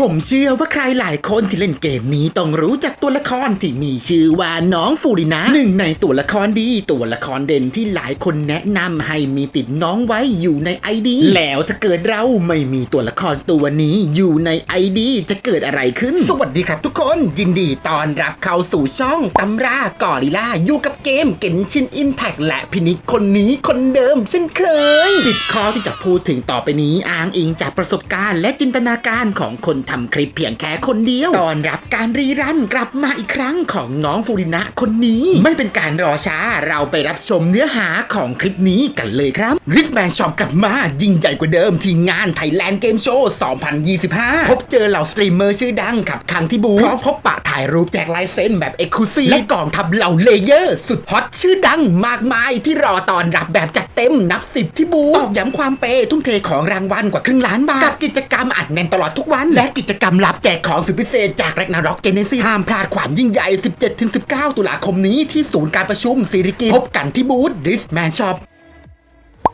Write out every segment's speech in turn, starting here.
ผมเชื่อว่าใครหลายคนที่เล่นเกมนี้ต้องรู้จักตัวละครที่มีชื่อว่าน้องฟูรินะหนึ่งในตัวละครดีตัวละครเด่นที่หลายคนแนะนำให้มีติดน้องไว้อยู่ใน ID แล้วถ้าเกิดเราไม่มีตัวละครตัวนี้อยู่ใน ID จะเกิดอะไรขึ้น สวัสดีครับทุกคนยินดีต้อนรับเข้าสู่ช่องตำรากอริล่าอยู่กับเกมเกนชินอินแพกและพินิจคนนี้คนเดิมเช่นเคยสิบข้อที่จะพูดถึงต่อไปนี้อ้างอิงจากประสบการณ์และจินตนาการของคนทำคลิปเพียงแค่คนเดียว ตอนรับการรีรันกลับมาอีกครั้งของน้องฟูรินะคนนี้ ไม่เป็นการรอช้าเราไปรับชมเนื้อหาของคลิปนี้กันเลยครับริสแมนชอปกลับมายิ่งใหญ่กว่าเดิมที่งาน Thailand Game Show 2025 พบเจอเหล่าสตรีมเมอร์ชื่อดังขับคังที่บูพร้อมพบปะถ่ายรูปแจกลายเซ็นแบบเอ็กซ์คลูซีและกองทัพเหล่าเลเยอร์ สุดฮอตชื่อดังมากมายที่รอตอนรับแบบจัดเต็มนับสิบที่บูตอกย้ำความเปย์ทุ่มเทของรางวัลกว่าครึ่งล้านบาทกับกิจกรรมอัดแน่นตลอดทุกวัน และกิจกรรมรับแจกของสุดพิเศษจากแรกนาร็อกเจเนซีห้ามพลาดความยิ่งใหญ่ 17-19 ตุลาคมนี้ที่ศูนย์การประชุมซีริกิพบกันที่บูธดิสแมนช็อป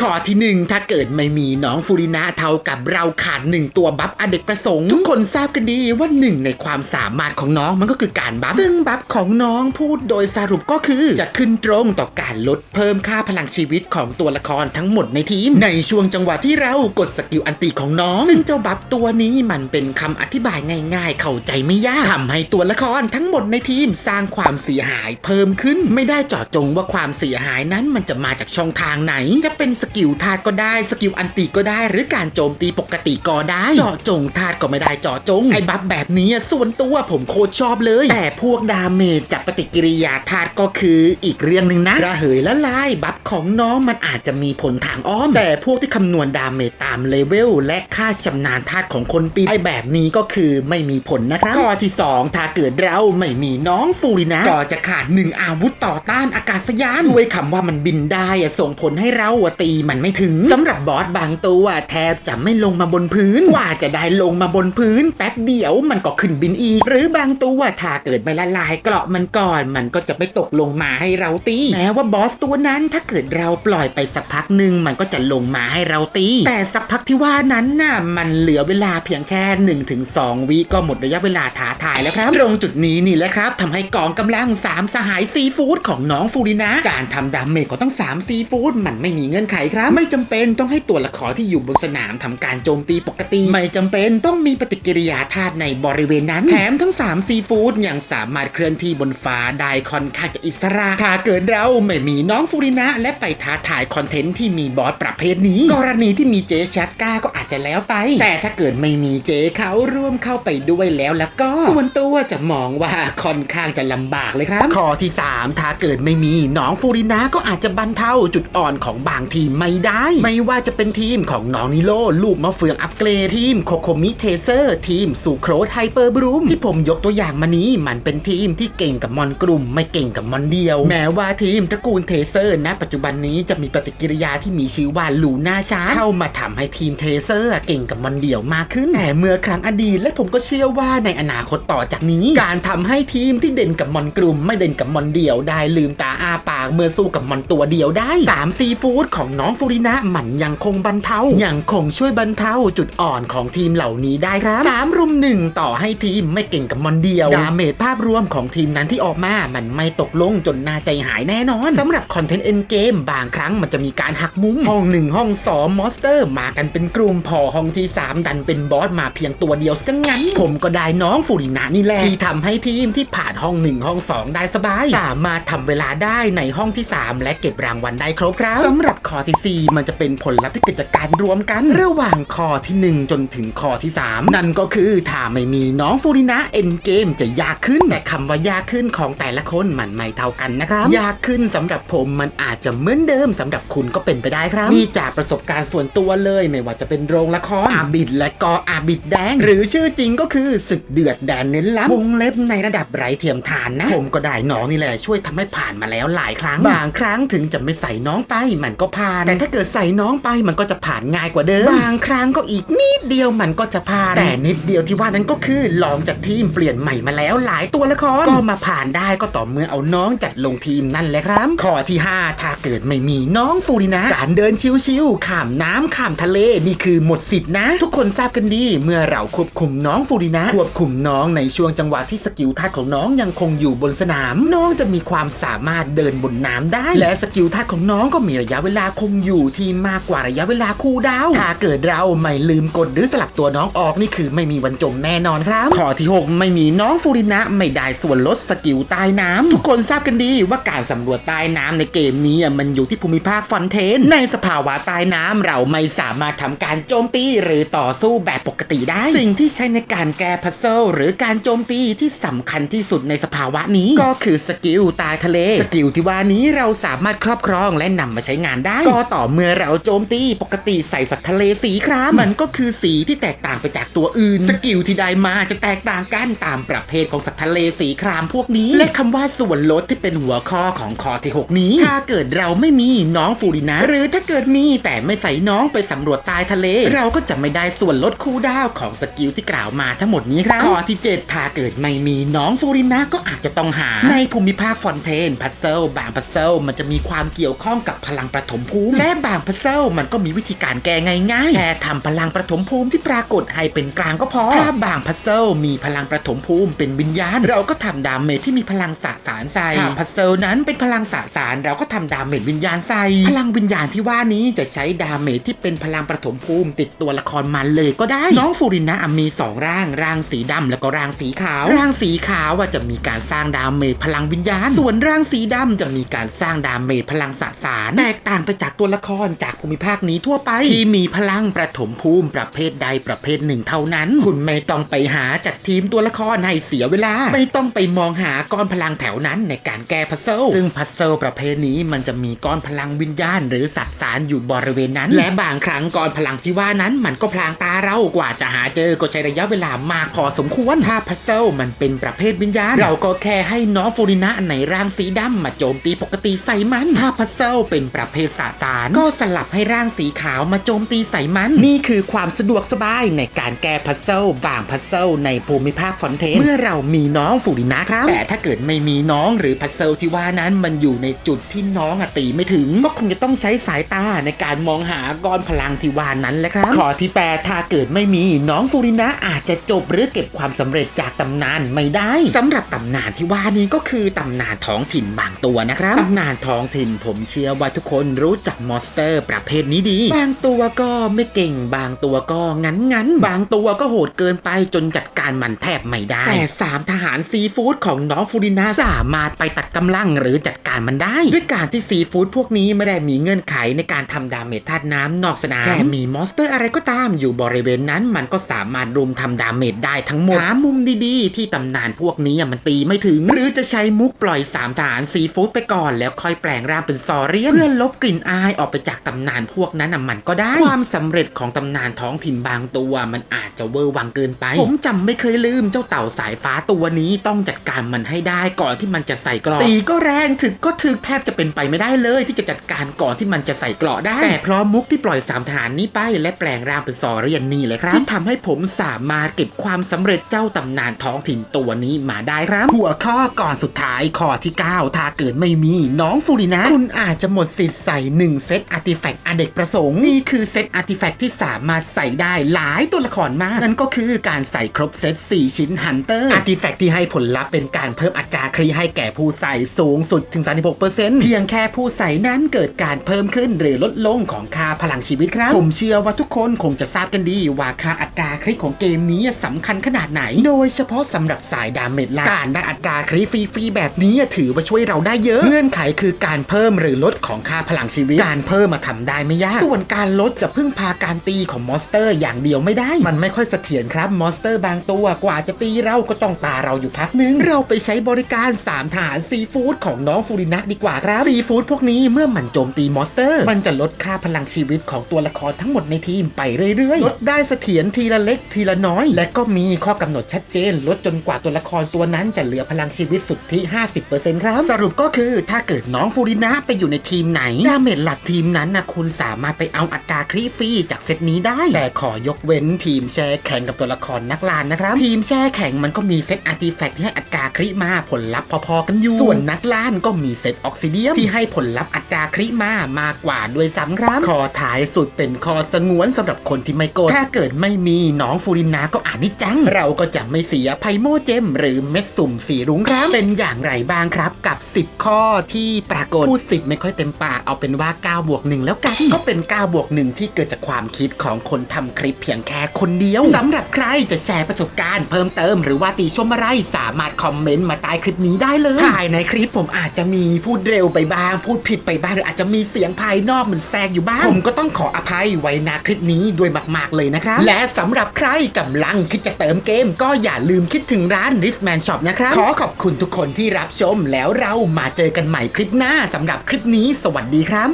ข้อที่หนึ่งถ้าเกิดไม่มีน้องฟูรินาเท่ากับเราขาดหนึ่งตัวบัฟอเด็กประสงค์ ทุกคนทราบกันดีว่าหนึ่งในความสามารถของน้องมันก็คือการบัฟ ซึ่งบัฟของน้องพูดโดยสรุปก็คือจะขึ้นตรงต่อการลดเพิ่มค่าพลังชีวิตของตัวละครทั้งหมดในทีม ในช่วงจังหวะที่เรากดสกิลอันติของน้อง ซึ่งเจ้าบัฟตัวนี้มันเป็นคำอธิบายง่าย ๆ เข้าใจไม่ยากทำให้ตัวละครทั้งหมดในทีมสร้างความเสียหายเพิ่มขึ้น ไม่ได้เจาะจงว่าความเสียหายนั้นมันจะมาจากช่องทางไหนจะเป็นสกิลธาตุก็ได้ สกิลอันติก็ได้ หรือการโจมตีปกติก็ได้ เจาะจงธาตุก็ไม่ได้เจาะจง ไอ้บัฟแบบนี้ส่วนตัวผมโคตรชอบเลย แต่พวกดาเมจจากปฏิกิริยาธาตุก็คืออีกเรื่องหนึ่งนะระเหยละลายบัฟของน้องมันอาจจะมีผลทางอ้อม แต่พวกที่คำนวณดาเมจตามเลเวลและค่าชำนาญธาตุของคนปีไอ้แบบนี้ก็คือไม่มีผลนะครับข้อที่ 2 ถ้าเกิดเราไม่มีน้องฟูรินะก็จะขาดหนึ่งอาวุธต่อต้านอากาศยานด้วยคำว่ามันบินได้ส่งผลให้เราอะตีมันไม่ถึงสำหรับบอสบางตัวแทบจะไม่ลงมาบนพื้นกว่าจะได้ลงมาบนพื้น แป๊บเดียวมันก็ขึ้นบินอีก หรือบางตัวถ้าเกิดไม่ละลายเกราะมันก่อน มันก็จะไปตกลงมาให้เราตีแม้ว่าบอสตัวนั้นถ้าเกิดเราปล่อยไปสักพักหนึ่งมันก็จะลงมาให้เราตี แต่สักพักที่ว่านั้นน่ะมันเหลือเวลาเพียงแค่1นถึงสวิก็หมดระยะเวลาท้าทายแล้วครับ ตรงจุดนี้นี่แหละครับทำให้กองกำลัง3สหายซีฟู้ดของน้องฟูรินะ การทำดาเมจก็ต้อง3ซีฟู้ดมันไม่มีเงื่อนไขครับ ไม่จำเป็นต้องให้ตัวละครที่อยู่บนสนามทำการโจมตีปกติ ไม่จำเป็นต้องมีปฏิกิริยาธาตุในบริเวณนั้น แถมทั้ง3ซีฟู้ดยังสามารถเคลื่อนที่บนฟ้าได้ค่อนข้างจะอิสระถ้าเกิดเราไม่มีน้องฟูรินะ และไปท้าทายคอนเทนต์ที่มีบอสประเภทนี้ กรณีที่มีเจชัสกาก็อาจจะแล้วไป แต่ถ้าเกิดไม่มีเจเขาร่วมเข้าไปด้วยแล้วแล้วก็ ส่วนตัวจะมองว่าค่อนข้างจะลำบากเลยครับข้อที่ 3 ถ้าเกิดไม่มีน้องฟูรินะก็อาจจะบรรเทาจุดอ่อนของบางทีมไม่ได้ ไม่ว่าจะเป็นทีมของน้องนิโลลูกมะเฟืองอัปเกรดทีมโคโคมิเทเซอร์ทีมสุโครสไฮเปอร์บรูมที่ผมยกตัวอย่างมานี้มันเป็นทีมที่เก่งกับมอนกลุ่ม ไม่เก่งกับมอนเดียว แม้ว่าทีมตระกูลเทเซอร์ณปัจจุบันนี้จะมีปฏิกิริยาที่มีชื่อว่าลูน่าชาร์เข้ามาทำให้ทีมเทเซอร์เก่งกับมอนเดียวมากขึ้นแต่เมื่อครั้งอดีตและผมก็เชื่อว่าในอนาคตต่อจากนี้ การทำให้ทีมที่เด่นกับมอนกลุ่ม ไม่เด่นกับมอนเดียวได้ลืมตาอาปากเมื่อสู้กับมอนตัวเดียวได้3ซีฟู้ดของนองฟูรินะมันยังคงบรรเทายังคงช่วยบรรเทาจุดอ่อนของทีมเหล่านี้ได้ครับ3รุมหนึ่งต่อให้ทีมไม่เก่งกับมอนเดียวดาเมจภาพรวมของทีมนั้นที่ออกมา มันไม่ตกลงจนน่าใจหายแน่นอนสำหรับคอนเทนต์เอ็นเกมบางครั้งมันจะมีการหักมุม ห้องหนึ่งห้องสองมอนสเตอร์มากันเป็นกลุ่มพอห้องที่ 3 ดันเป็นบอสมาเพียงตัวเดียวซะงงั้น ผมก็ได้น้องฟูรินานี่แหละ ที่ทำให้ทีมที่ผ่านห้องหนึ่งห้องสองได้สบายสามารถทำเวลาได้ในห้องที่ 3 และเก็บรางวัลได้ครบครับสำหรับข้อที่4มันจะเป็นผลลัพธ์ที่เกิดจากการรวมกัน ระหว่างข้อที่ 1 จนถึงข้อที่ 3 นั่นก็คือถ้าไม่มีน้องฟูรินะเอ็นเกมจะยากขึ้นแต่คำว่ายากขึ้นของแต่ละคนมันไม่เท่ากันนะครับ ยากขึ้นสำหรับผมมันอาจจะเหมือนเดิมสำหรับคุณก็เป็นไปได้ครับนี่จากประสบการณ์ส่วนตัวเลยไม่ว่าจะเป็นโรงละครอาบิดและก็อาบิดแดง หรือชื่อจริงก็คือศึกเดือดแดนเน้นล้ำวงเล็บในระดับไร้เทียมทานนะ ผมก็ได้น้องนี่แหละช่วยทำให้ผ่านมาแล้วหลายครั้ง บางครั้งถึงจะไม่ใส่น้องไปมันก็ผ่านแต่ถ้าเกิดใส่น้องไปมันก็จะผ่านง่ายกว่าเดิม บางครั้งก็อีกนิดเดียวมันก็จะผ่าน แต่นิดเดียวที่ว่านั้นก็คือลองจากทีมเปลี่ยนใหม่มาแล้วหลายตัวละครก็มาผ่านได้ก็ต่อเมื่อเอาน้องจัดลงทีมนั่นแหละครับ ข้อที่ 5 ถ้าเกิดไม่มีน้องฟูรินะ การเดินชิวๆข้ามน้ำข้ามทะเลนี่คือหมดสิทธินะ ทุกคนทราบกันดีเมื่อเราควบคุมน้องฟูรินะ ควบคุมน้องในช่วงจังหวะที่สกิลธาตุของน้องยังคงอยู่บนสนาม น้องจะมีความสามารถเดินบนน้ำได้ และสกิลธาตุของน้องก็มีระยะเวลาคงอยู่ที่มากกว่าระยะเวลาคูดาว ถ้าเกิดเราไม่ลืมกดหรือสลับตัวน้องออกนี่คือไม่มีวันจมแน่นอนครับ ข้อที่ 6 ไม่มีน้องฟูรินะ ไม่ได้ส่วนลดสกิลใต้น้ำทุกคนทราบกันดีว่าการสำรวจใต้น้ำในเกมนี้มันอยู่ที่ภูมิภาคฟอนเทน ในสภาวะใต้น้ำเราไม่สามารถทำการโจมตีหรือต่อสู้แบบปกติได้ สิ่งที่ใช้ในการแก้พัซเซิลหรือการโจมตีที่สำคัญที่สุดในสภาวะนี้ ก็คือสกิลตายทะเล สกิลที่ว่านี้เราสามารถครอบครองและนำมาใช้งานได้ก็ต่อเมื่อเราโจมตีปกติใส่สัตว์ทะเลสีครามมันก็คือสีที่แตกต่างไปจากตัวอื่น สกิลที่ได้มาจะแตกต่างกันตามประเภทของสัตว์ทะเลสีครามพวกนี้ และคำว่าส่วนลดที่เป็นหัวข้อของข้อที่6นี้ ถ้าเกิดเราไม่มีน้องฟูรินะ หรือถ้าเกิดมีแต่ไม่ใส่น้องไปสำรวจใต้ทะเล เราก็จะไม่ได้ส่วนลดคูลดาวของสกิลที่กล่าวมาทั้งหมดนี้ครับข้อที่ 7 ถ้าเกิดไม่มีน้องฟูรินะก็อาจจะต้องหา ในภูมิภาคฟอนเทนพัซเซิลบางพัซเซิลมันจะมีความเกี่ยวข้องกับพลังประถมภูมิ และบางพัซเซิลมันก็มีวิธีการแก้ง่ายๆแค่ทำพลังประถมภูมิที่ปรากฏให้เป็นกลางก็พอ ถ้าบางพัซเซิลมีพลังประถมภูมิเป็นวิญญาณ เราก็ทำดาเมจที่มีพลังสสารใส่ถ้าพัซเซิลนั้นเป็นพลังสสารเราก็ทำดาเมจวิญญาณใส่พลังวิญญาณที่ว่านี้จะใช้ดาเมจที่เป็นพลังประถมภูมิ ติดตัวละครมันเลยก็ได้ น้องฟูรินะอะมีสองร่าง ร่างสีดำแล้วก็ร่างสีขาว ร่างสีขาวว่าจะมีการสร้างดาเมจพลังวิญญาณ ส่วนร่างสีดำจะมีการสร้างดาเมจพลังสสารแตกต่างไปจากตัวละครจากภูมิภาคนี้ทั่วไป ที่มีพลังประถมภูมิประเภทใดประเภทหนึ่งเท่านั้น คุณไม่ต้องไปหาจัดทีมตัวละครให้เสียเวลา ไม่ต้องไปมองหาก้อนพลังแถวนั้นในการแก้พัซเซิลซึ่งพัซเซิลประเภทนี้มันจะมีก้อนพลังวิญญาณ หรือสัสารอยู่บริเวณนั้น และบางครั้งก้อนพลังที่ว่านั้นมันก็พลางตา เรากว่าจะหาเจอก็ใช้ระยะเวลามากพอสมควรถ้าพัซเซิลมันเป็นประเภทวิญญาณ เราก็แค่ให้น้องฟูรินะในร่างสีดำมาโจมตีปกติใส่มัน ถ้าพัซเซิลเป็นประเภทสสาร ก็สลับให้ร่างสีขาวมาโจมตีใส่มัน นี่คือความสะดวกสบายในการแก้พัซเซิลบางพัซเซิลในภูมิภาคฟอนเทนเมื่อเรามีน้องฟูรินะครับ แต่ถ้าเกิดไม่มีน้องหรือพัซเซิลที่ว่านั้นมันอยู่ในจุดที่น้องอะตีไม่ถึง ก็คงจะต้องใช้สายตาในการมองหาก้อนพลังที่ว่านั้นแหละครับ ข้อที่แปดถ้าเกิดไม่มีน้องฟูรินะอาจจะจบหรือเก็บความสำเร็จจากตำนานไม่ได้สำหรับตำนานที่ว่านี้ก็คือตำนานท้องถิ่นบางตัวนะครับตำนานท้องถิ่นผมเชื่อว่าทุกคนรู้จักมอนสเตอร์ประเภทนี้ดี บางตัวก็ไม่เก่ง บางตัวก็งั้นงั้นๆบางตัวก็โหดเกินไปจนจัดการมันแทบไม่ได้ แต่สามทหารซีฟู้ดของน้องฟูรินะสามารถไปตัดกำลังหรือจัดการมันได้ ด้วยการที่ซีฟู้ดพวกนี้ไม่ได้มีเงื่อนไขในการทำดาเมจธาตุน้ำนอกสนามแค่มีมอนสเตอร์อะไรก็ตามอยู่บริเวณนั้นมันก็สามารถรุมทำดาเมจได้ทั้งหมด หามุมดีๆ ที่ตำนานพวกนี้มันตีไม่ถึง หรือจะใช้มุกปล่อยสามทหารซีฟู้ดไปก่อนแล้วค่อยแปลงร่างเป็นซอเรียนเพื่อลบกลิ่นอายออกไปจากตำนานพวกนั้นน่ะมันก็ได้ ความสำเร็จของตำนานท้องถิ่นบางตัวมันอาจจะเวอร์วังเกินไป ผมจำไม่เคยลืมเจ้าเต่าสายฟ้าตัวนี้ต้องจัดการมันให้ได้ก่อนที่มันจะใส่กรอบตีก็แรงถึกก็ถึกแทบจะเป็นไปไม่ได้เลย ที่จะจัดการก่อนที่มันจะใส่เกราะได้ แต่เพราะมุกที่ปล่อยสามทหารนี้ไปและแปลงร่างเป็นซอเรียนนี่เลยครับที่ทำให้ผมสามารถเก็บความสำเร็จเจ้าตำนานท้องถิ่นตัวนี้มาได้ครับ หัวข้อก่อนสุดท้ายข้อที่ 9 ถ้าเกิดไม่มีน้องฟูรินะ คุณอาจจะหมดสิทธิ์ใส่ 1 เซตอาร์ติแฟกต์อเนกประสงค์ นี่คือเซตอาร์ติแฟกต์ที่สามารถใส่ได้หลายตัวละครมาก นั่นก็คือการใส่ครบเซต4 ชิ้นฮันเตอร์อาร์ติแฟกต์ที่ให้ผลลัพธ์เป็นการเพิ่มอัตราครีให้แก่ผู้ใส่สูงสุดถึง 36%เพียงแค่ผู้ใส่นั้นเกิดการเพิ่มขึ้นหรือลดลงของค่าพลังชีวิตครับ ผมเชื่อว่าทุกคนคงจะทราบกันดีว่าค่าอัตราคลิกของเกมนี้สำคัญขนาดไหน โดยเฉพาะสำหรับสายดาเมจล่าการได้อัตราคลิกฟรีๆแบบนี้ถือว่าช่วยเราได้เยอะ เงื่อนไขคือการเพิ่มหรือลดของค่าพลังชีวิต การเพิ่มมาทำได้ไม่ยาก ส่วนการลดจะพึ่งพาการตีของมอนสเตอร์อย่างเดียวไม่ได้ มันไม่ค่อยเสถียรครับมอนสเตอร์บางตัวกว่าจะตีเราก็ต้องตาเราอยู่พักนึง เราไปใช้บริการสามทหารซีฟู้ดของน้องฟูรินะดีกว่าครับซีฟู้ดพวกนี้เมื่อมันโจมตีมอนสเตอร์ มันจะลดค่าพลังชีวิตของตัวละครทั้งหมดในทีมไปเรื่อยๆ ลดได้เสถียรทีละเล็กทีละน้อย และก็มีข้อกำหนดชัดเจน ลดจนกว่าตัวละครตัวนั้นจะเหลือพลังชีวิตสุทธิ 50%ครับ สรุปก็คือถ้าเกิดน้องฟูรินะไปอยู่ในทีมไหนดาเมจหลักทีมนั้นนะคุณสามารถไปเอาอัตราครีฟรีจากเซตนี้ได้ แต่ขอยกเว้นทีมแช่แข่งกับตัวละครนักลานนะครับ ทีมแช่แข่งมันก็มีเซตอาร์ติแฟกต์ที่ให้อัตราคริมาผลลัพธ์พอๆกันอยู่ ส่วนนักล่านก็มีเซตออกซิเดียมที่ให้ผลลัพธ์อัตราคริมามากกว่าด้วยซ้ำครับข้อท้ายสุดเป็นข้อสงวนสำหรับคนที่ไม่โกดถ้าเกิดไม่มีน้องฟูรินาก็อ่านนิจัง เราก็จะไม่เสียไพโมเจม หรือเม็ดสุ่มสีรุ้งครับ เป็นอย่างไรบ้างครับ กับ 10 ข้อที่ปรากฏพูดสิบไม่ค่อยเต็มปากเอาเป็นว่า 9 บวก 1 แล้วกัน ก็เป็น 9 บวก 1 ที่เกิดจากความคิดของคนทำคลิปเพียงแค่คนเดียวสำหรับใครจะแชร์ประสบการณ์เพิ่มเติม หรือว่าติชมอะไรสามารถคอมเมนต์มาใต้คลิปนี้ได้เลยภายในคลิปผมอาจจะมีพูดเร็วไปบ้าง พูดผิดไปบ้างหรืออาจจะมีเสียงภายนอกมันแทรกอยู่บ้าง ผมก็ต้องขออภัยไว้ณคลิปนี้ด้วยมากๆเลยนะครับ และสำหรับใครกำลังคิดจะเติมเกม ก็อย่าลืมคิดถึงร้าน r i s m a n Shop นะครับ ขอขอบคุณทุกคนที่รับชมแล้วเรามาเจอกันใหม่คลิปหน้าสำหรับคลิปนี้ สวัสดีครับ